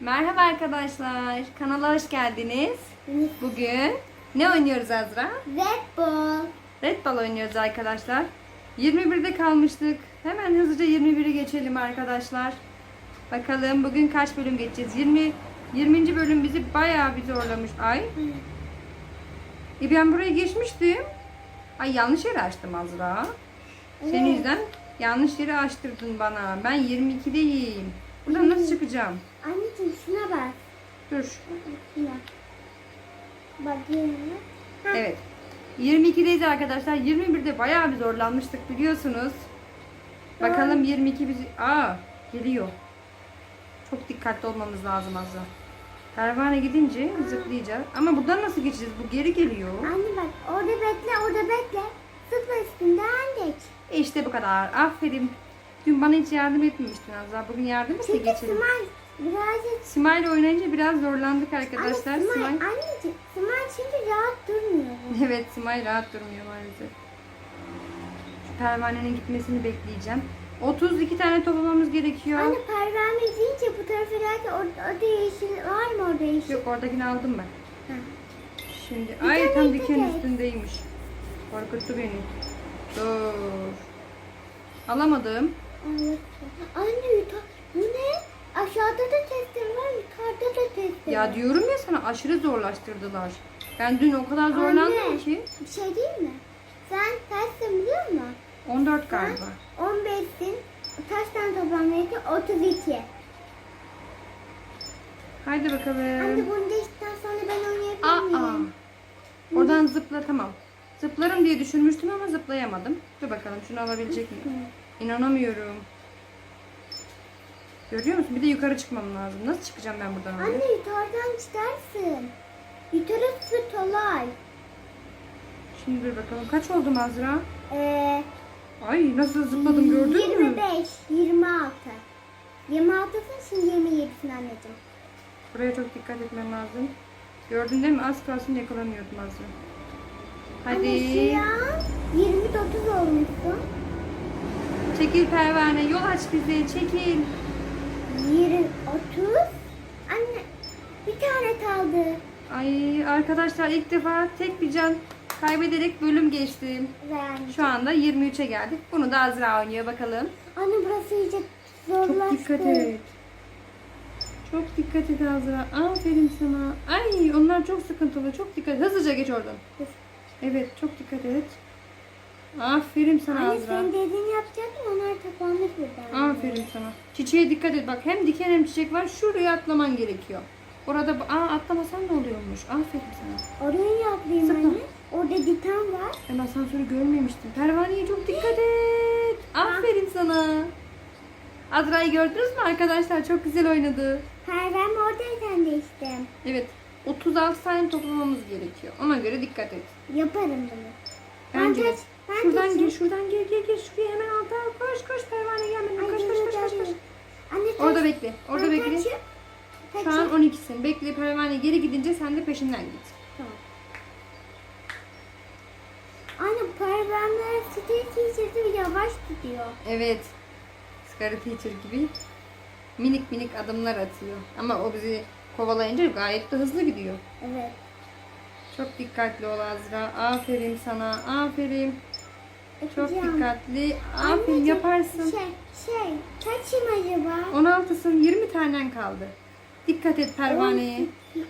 Merhaba arkadaşlar. Kanala hoş geldiniz. Bugün ne oynuyoruz Azra? Red Bull. Red Ball oynuyoruz arkadaşlar. 21'de kalmıştık. Hemen hızlıca 21'e geçelim arkadaşlar. Bakalım bugün kaç bölüm geçeceğiz? 20 20. bölüm bizi bayağı bir zorlamış. Ay. E ben buraya geçmiştim. Ay yanlış yere açtım Azra. Senin yüzden yanlış yere açtırdın bana. Ben 22'deyim. Buradan nasıl çıkacağım? Anneciğim şuna bak. Dur. Şuna. Bakayım. Ha, Evet. 22'deyiz arkadaşlar. 21'de bayağı bir zorlanmıştık biliyorsunuz. Bakalım 22 bizi... Aa geliyor. Çok dikkatli olmamız lazım Azra. Pervane gidince zıplayacağız. Ama buradan nasıl geçeceğiz? Bu geri geliyor. Anne bak orada bekle orada bekle. Zıpla üstünden geç. İşte bu kadar. Aferin. Dün bana hiç yardım etmemiştin Azra. Bugün yardım iste Çünkü geçelim. Smile birazcık... Simay oynayınca biraz zorlandık Anne arkadaşlar. Smile, Simay... anneciğim Smile çünkü rahat durmuyor. Evet Simay rahat durmuyor maalesef. Şu pervanenin gitmesini bekleyeceğim. 32 tane toplamamız gerekiyor. Anne pervane deyince bu tarafa derken orada, orada yeşil var mı orada yeşil? Yok oradakini aldım ben. Ha. Şimdi Bir ay tam diken et. üstündeymiş. Korkuttu beni. Dur. Alamadım. Evet. Anne yuta, bu ne? Aşağıda da testere var, yukarıda da testere Ya var. diyorum ya sana aşırı zorlaştırdılar. Ben dün o kadar zorlandım Anne. ki. Bir şey değil mi? Sen kaçsın biliyor musun? 14 galiba. Sen 15'sin. Kaç tane toplam verirken 32. Haydi bakalım. Anne bunu geçtikten sonra ben oynayabilir Aa. miyim? Oradan zıpla tamam. Zıplarım diye düşünmüştüm ama zıplayamadım. Dur bakalım şunu alabilecek miyim? İnanamıyorum. Görüyor musun? Bir de yukarı çıkmam lazım. Nasıl çıkacağım ben buradan oraya? Anne yukarıdan çıkarsın. Yukarısı kolay. Şimdi dur bakalım. Kaç oldum Azra? Ee, Ay nasıl zıpladım gördün mü? 25, 26. 26'sın şimdi 27'sin anneciğim. Buraya çok dikkat etmem lazım. Gördün değil mi? Az kalsın yakalanıyordum Azra. Anne Hadi. şu an 29 olmuşsun. Çekil pervane. Yol aç bize. Çekil. 20, 30. Anne bir tane kaldı. Ay arkadaşlar ilk defa tek bir can kaybederek bölüm geçtim. Ben. Şu anda 23'e geldik. Bunu da Azra oynuyor bakalım. Anne burası iyice Çok zorlaştı. dikkat et. Çok dikkat et Azra. Aferin sana. Ay onlar çok sıkıntılı. Çok dikkat et. Hızlıca geç oradan. Evet çok dikkat et. Aferin sana Anne Azra. sen dediğini yapacaktın onlar kapanmış birden. Aferin sana. Çiçeğe dikkat et. Bak hem diken hem çiçek var. Şuraya atlaman gerekiyor. Orada aa atlamasan ne oluyormuş? Aferin sana. Oraya yapayım Zıpla. anne. Orada diken var. Ben asansörü görmemiştim. Pervaneye çok dikkat et. Aferin sana. Azra'yı gördünüz mü arkadaşlar? Çok güzel oynadı. Pervem oradayken de işte. Evet. 36 tane toplamamız gerekiyor. Ona göre dikkat et. Yaparım bunu. Bence de. geç- ben Şuradan geçeyim. gir, şuradan gir, gir, gir. Şuraya hemen alta. Koş, koş pervane gel benim. Ay, Koş, koş, koş, koş, koş. Anne Orada bekle. Orada ben bekle. kaçım? Şu an Kaçım? 12'sin. Bekle pervane geri gidince sen de peşinden git. Tamam. Anne pervemler stil teacher'ı yavaş tutuyor. Evet. Scarlet Teacher gibi minik minik adımlar atıyor. Ama o bizi kovalayınca gayet de hızlı gidiyor. Evet. Çok dikkatli ol Azra. Aferin sana. Aferin. Çok Yapacağım. dikkatli. Aferin Anneciğim, yaparsın. Şey, şey, kaçayım acaba? 16'sın 20 tanen kaldı. Dikkat et pervaneye.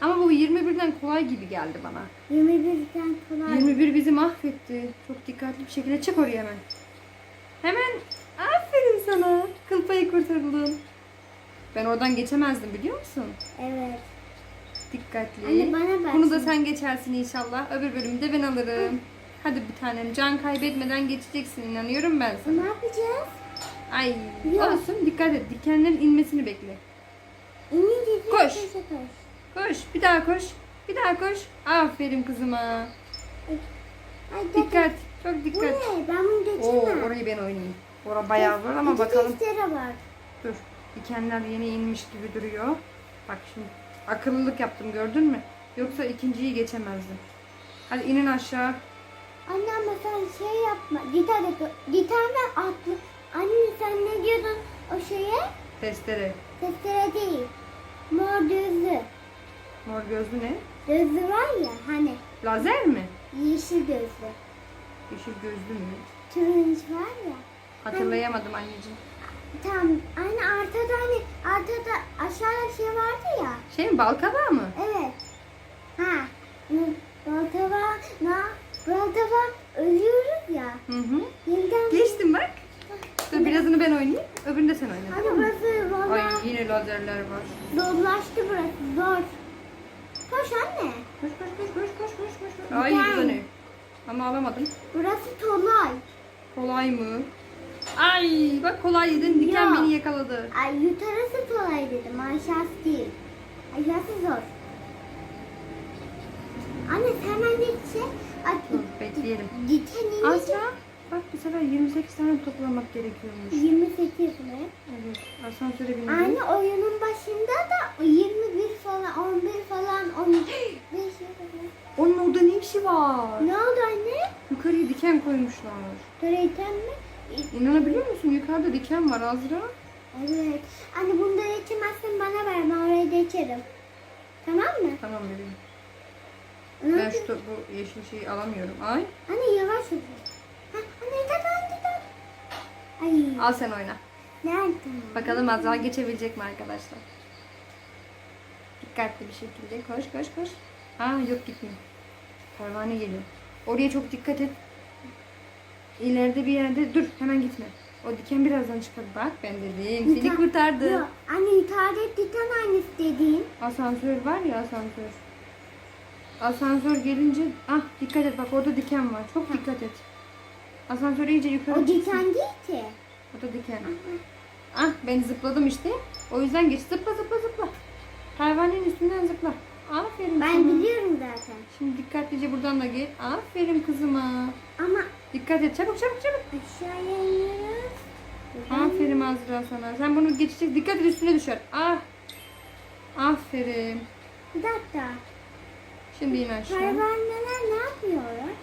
Ama bu 21'den kolay gibi geldi bana. 21'den kolay. 21 bizi mahvetti. Çok dikkatli bir şekilde çık oraya hemen. Hemen. Aferin sana. Kıl payı kurtardın. Ben oradan geçemezdim biliyor musun? Evet. Dikkatli. Anne bana bak Bunu da şimdi. sen geçersin inşallah. Öbür bölümü de ben alırım. Hadi bir tanem can kaybetmeden geçeceksin inanıyorum ben sana. Ne yapacağız? Ay Yok. olsun dikkat et. Dikenlerin inmesini bekle. İnince Koş. koş. koş. Koş bir daha koş. Bir daha koş. Aferin kızıma. Ay, dikkat. Dikkat. Çok Bu dikkat. ne? Ben bunu Oo geçemem. orayı ben oynayayım. Ora bayağı zor ama bakalım. var. Dur. Dikenler yeni inmiş gibi duruyor. Bak şimdi akıllılık yaptım gördün mü? Yoksa ikinciyi geçemezdim. Hadi inin aşağı. Anne ama sen şey yapma. Gitar et. Gitardan atlı. Anne sen ne diyordun o şeye? Testere. Testere değil. Mor gözlü. Mor gözlü ne? Gözlü var ya hani Lazer mi? yeşil gözlü. Yeşil gözlü mü? Turuncu var ya. Hatırlayamadım anneciğim. Tam aynı ortada hani ortada aşağıda şey vardı ya. Şey mi balkaba mı? Evet. Ha. Baltava, na, baltava ölüyoruz ya. Hı hı. Yeniden. Geçtim bak. Dur birazını ben oynayayım. Öbürünü de sen oyna. Hadi tamam mı? burası Ay valla yine lazerler var. zorlaştı burası zor. Koş anne. Koş koş koş koş koş koş koş. Ay Güzel. bu da ne? Ama alamadım. Burası Tolay. Kolay mı? Ay bak kolay dedin. Diken Ya. beni yakaladı. Ay yukarısı Tolay dedim aşağısı değil. Aşağısı zor. Anne sen hemen gitse. Dur bekleyelim. Azra bak bu sefer 28 tane toplamak gerekiyormuş. 28 mi? Evet. Asansöre bindim. Anne oyunun başında da 21 falan 11 falan 15 falan. Onun orada ne işi var? Ne oldu anne? Yukarıya diken koymuşlar. Töreyten mi? İnanabiliyor musun? Yukarıda diken var Azra. Evet. Anne bunu da geçemezsen bana ver ben oraya geçerim. Tamam mı? Tamam bebeğim. To- bu yeşil şeyi alamıyorum. Ay. Anne yavaş ol. Ha, anne dur dur. Ay. Al sen oyna. Nerede? Bakalım Azra geçebilecek mi arkadaşlar? Dikkatli bir şekilde. Koş koş koş. Aa yok gitmiyor. Pervane geliyor. Oraya çok dikkat et. İleride bir yerde dur hemen gitme. O diken birazdan çıkar. Bak ben dedim. Seni kurtardı. Yok. Anne yukarıda titan annesi dediğin. Asansör var ya asansör. Asansör gelince ah dikkat et bak orada diken var. Çok dikkat et. Asansör iyice yukarı O diken değil ki. O da diken. Ah ben zıpladım işte. O yüzden geç. Zıpla zıpla zıpla. Hayvanın üstünden zıpla. Aferin Ben sana. biliyorum zaten. Şimdi dikkatlice buradan da gel. Aferin kızıma. Ama Dikkat et çabuk çabuk çabuk. aşağıya iniyoruz. Aferin Azra sana. Sen bunu geçecek. Dikkat et üstüne düşer. Ah. Aferin. Bir dakika. Şimdi in aşağı. Pervaneler ne yapıyorlar?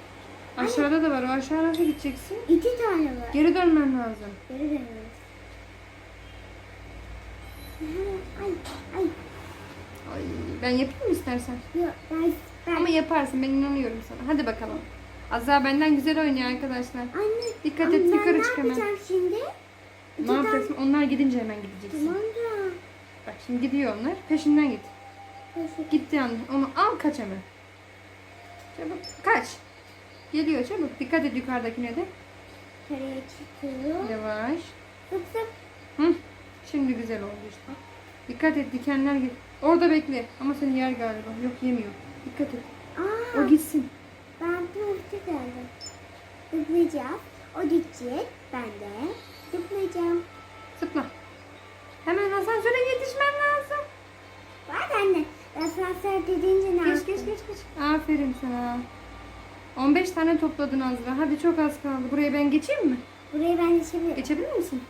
Aşağıda da var. O aşağıya nasıl gideceksin? İki tane var. Geri dönmen lazım. Geri dönüyoruz. Ay ay. Ay, ben yapayım mı istersen? Yok ben ben. Ama yaparsın. Ben inanıyorum sana. Hadi bakalım. Azra benden güzel oynuyor arkadaşlar. Anne. Dikkat et, yukarı ne çık hemen. yapacağım şimdi? Ne yapacaksın? Onlar gidince hemen gideceksin. Tamam da. Bak şimdi gidiyor onlar. Peşinden git. Gitti yani. Onu al kaç hemen. Çabuk kaç. Geliyor çabuk. Dikkat et yukarıdakine de. Yukarıya çıkıyor. Yavaş. Hı. Şimdi güzel oldu işte. Dikkat et dikenler git. Orada bekle. Ama seni yer galiba. Yok yemiyor. Dikkat et. Aa, O gitsin. ben ulti geldim. Zıplayacağım. O gidecek. Ben de zıplayacağım. Zıpla. Hemen asansöre yetişmen Geç geç. Aferin sana. 15 tane topladın Azra. Hadi çok az kaldı. Buraya ben geçeyim mi? Burayı ben geçebilirim. Geçebilir misin?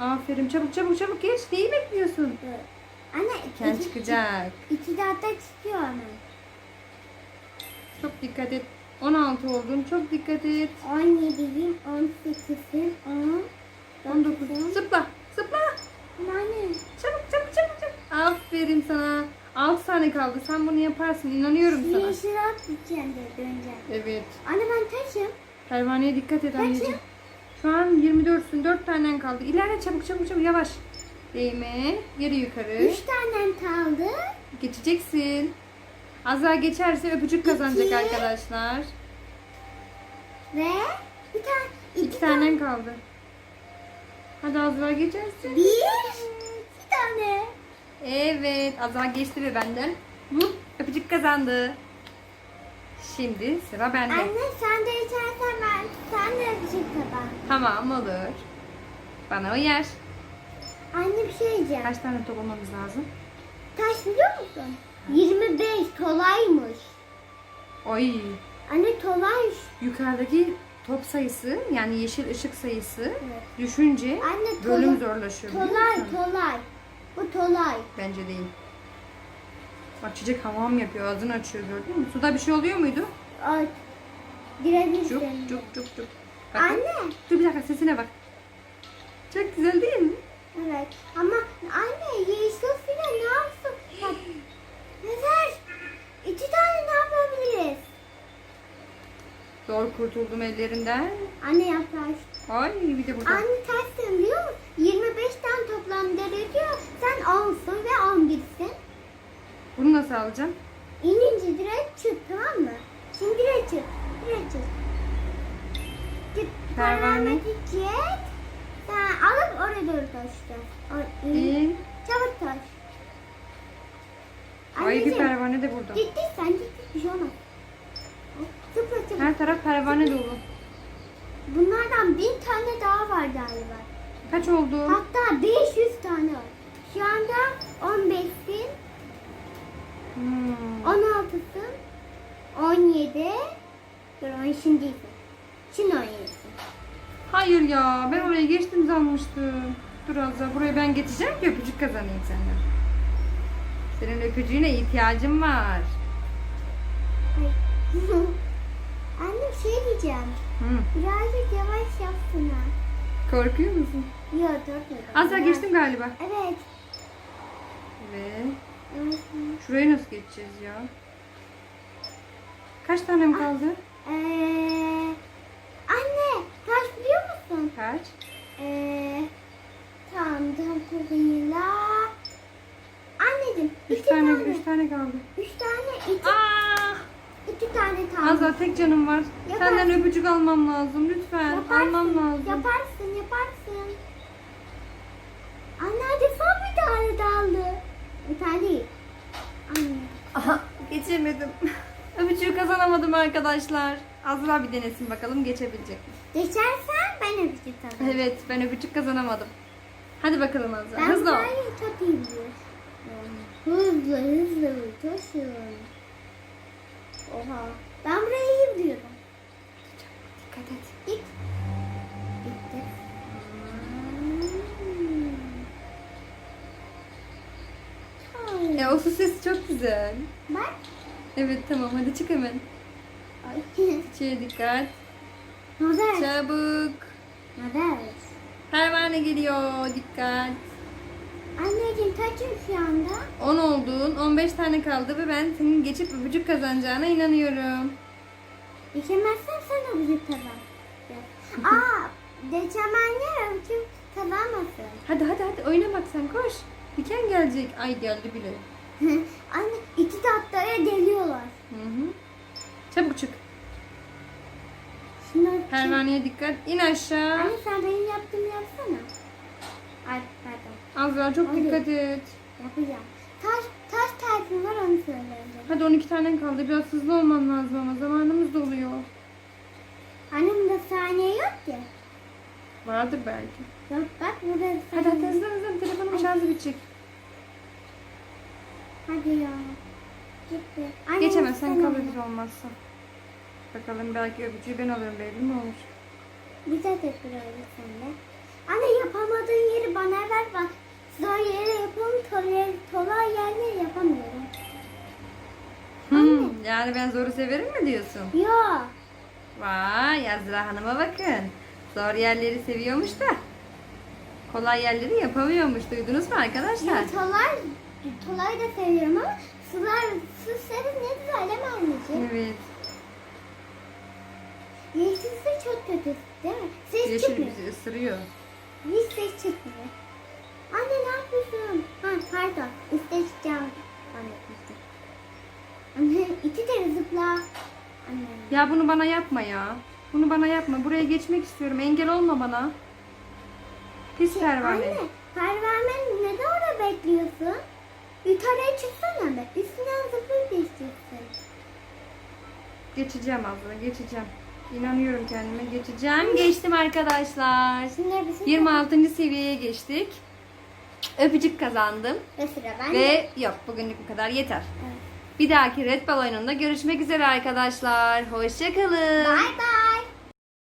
Aferin. Çabuk çabuk çabuk geç. Neyi bekliyorsun? Dur. Anne Diken iki, çıkacak. iki dakika çıkıyor hemen. Çok dikkat et. 16 oldun. Çok dikkat et. 17'yim, 18'im, 10, 19. 9'um. Zıpla. Zıpla. Anne. Çabuk çabuk çabuk çabuk. Aferin sana. 6 tane kaldı. Sen bunu yaparsın. İnanıyorum Bir sana. yeşil at de döneceğim. Evet. Anne ben taşım. Pervaneye dikkat et anneciğim. Şu an 24'sün. 4 tanen kaldı. İlerle çabuk çabuk çabuk. Yavaş. Değme. Geri yukarı. 3 tanem kaldı. Geçeceksin. Azra geçerse öpücük kazanacak İki. arkadaşlar. Ve bir tane, iki, İki tanen kaldı. Hadi Azra geçersin. Bir, iki tane. Evet. Azra geçti ve benden. Hı, öpücük kazandı. Şimdi sıra bende. Anne sen de içersen ben, sen de şey kazan. Tamam olur. Bana uyar. Anne bir şey diyeceğim. Kaç tane toplamamız lazım? Taş biliyor musun? 25 kolaymış. Oy. Anne kolay. Yukarıdaki top sayısı yani yeşil ışık sayısı Evet. düşünce Anne bölüm kolay. zorlaşıyor. musun? tolay. Bu tolay. Bence değil. Bak çiçek hamam yapıyor. Ağzını açıyor gördün mü? Suda bir şey oluyor muydu? Ay. Girebilirsin. Cuk cuk cuk cuk. Anne. Dur bir dakika sesine bak. Çok güzel değil mi? Evet. Ama anne yeşil file ne yapsın? Bak. Neler? İki tane ne yapabiliriz? Zor kurtuldum ellerinden. Anne yaklaş. Ay bir de burada. Anne ters dön biliyor musun? 25 tane toplam gerekiyor. Sen 10'sun ve 10 gitsin. Bunu nasıl alacağım? İnince direkt çık tamam mı? Şimdi direkt çık. Direkt çık. Git. Pervane. Git. Sen alıp oraya doğru taşla. O- in. Çabuk taş. Ay bir pervane de burada. Gittiysen gittik bir şey olmaz. Zıpla zıpla. Her taraf pervane dolu. Bunlardan bin tane daha var galiba. Kaç oldu? Hatta 500 tane. Şu anda 15'sin, Hmm. 16'sın, 17. Dur onu şimdi. Şimdi 17'sin. Hayır ya ben oraya geçtim sanmıştım. Dur Azra buraya ben geçeceğim ki öpücük kazanayım senden. Senin öpücüğüne ihtiyacım var. Ay. Anne bir şey diyeceğim. Hı. Birazcık yavaş yapsana. Korkuyor musun? Yok korkmadım. Azra geçtim galiba. Evet. Ve Evet. şurayı nasıl geçeceğiz ya? Kaç tanem kaldı? Ee, anne taş biliyor musun? Kaç? Ee, tamam tam kızıyla. Anneciğim Üç iki tane, tane. üç tane kaldı. Üç tane, iki, Aa! İki tane tam. Azra tek canım var. Yaparsın. Senden öpücük almam lazım lütfen. Yaparsın, Almam lazım. Yaparsın, yaparsın. Anne hadi son bir tane daldı. Bir tane. Anne. Aha geçemedim. Öpücüğü kazanamadım arkadaşlar. Azra bir denesin bakalım geçebilecek mi? Geçersen ben öpücük tabii. Evet ben öpücük kazanamadım. Hadi bakalım Azra. Ben Hızlı ol. burayı çok iyi biliyorum. Hızlı hızlı koşun. Oha. Ben burayı iyi biliyorum. Dikkat et. Git. Gitti. Hmm. Ya o su sesi çok güzel. Bak. Evet tamam hadi çık hemen. Ay. Çiğe dikkat. Nazar. Çabuk. Nazar. Pervane geliyor. Dikkat. Anneciğim kaçım şu anda? 10 oldun. 15 tane kaldı ve ben senin geçip öpücük kazanacağına inanıyorum. Geçemezsen sen öpücük kazan. Aa, geçemenler öpücük kazanmasın. Hadi hadi hadi oyna bak sen koş. Diken gelecek. Ay geldi bile. Anne iki tatlıya geliyorlar. Hı hı. Çabuk çık. Şunlar? Pervaneye dikkat. İn aşağı. Anne sen benim yaptığımı yapsana. Ay. Azra çok Hadi. dikkat et. Yapacağım. Taş, taş tersim var onu söyleyeceğim. Hadi 12 tane kaldı. Biraz hızlı olman lazım ama zamanımız doluyor. Annem de saniye yok ki. Vardır belki. Yok bak burada Hadi hadi hızlı hızlı. Telefonun şarjı bitecek. Hadi ya. Gitti. Annem Geçemezsen oyna. olmazsa. Bakalım belki öpücüğü ben alırım belli mi olur? Bize de böyle sen de. Anne yapamadığın yeri bana ver bak. Zor yere yapalım, kolay, kolay yerleri yapamıyorum. Hmm, yani ben zoru severim mi diyorsun? Yok. Vay Azra Hanım'a bakın. Zor yerleri seviyormuş da. Kolay yerleri yapamıyormuş. Duydunuz mu arkadaşlar? Kolay, kolay da seviyorum ama sular, su seri ne güzel değil mi anneciğim? Evet. Yeşil su çok kötü değil mi? Ses Yeşil çıkmıyor. bizi ısırıyor. Hiç ses çıkmıyor. Anne ne yapıyorsun? Ha pardon. Üste çıkacağım. Anne iki kere zıpla. Anne. Ya bunu bana yapma ya. Bunu bana yapma. Buraya geçmek istiyorum. Engel olma bana. Pis pervane. Anne pervane neden orada bekliyorsun? Yukarıya çıksana be. Üstünden zıplayıp geçeceksin. Geçeceğim abla. Geçeceğim. İnanıyorum kendime. Geçeceğim. Geçtim arkadaşlar. Şimdi bizim 26. seviyeye geçtik. Öpücük kazandım. Ve sıra bende. Ve yok bugünlük bu kadar yeter. Evet. Bir dahaki Red Ball oyununda görüşmek üzere arkadaşlar. Hoşçakalın. Bye bye.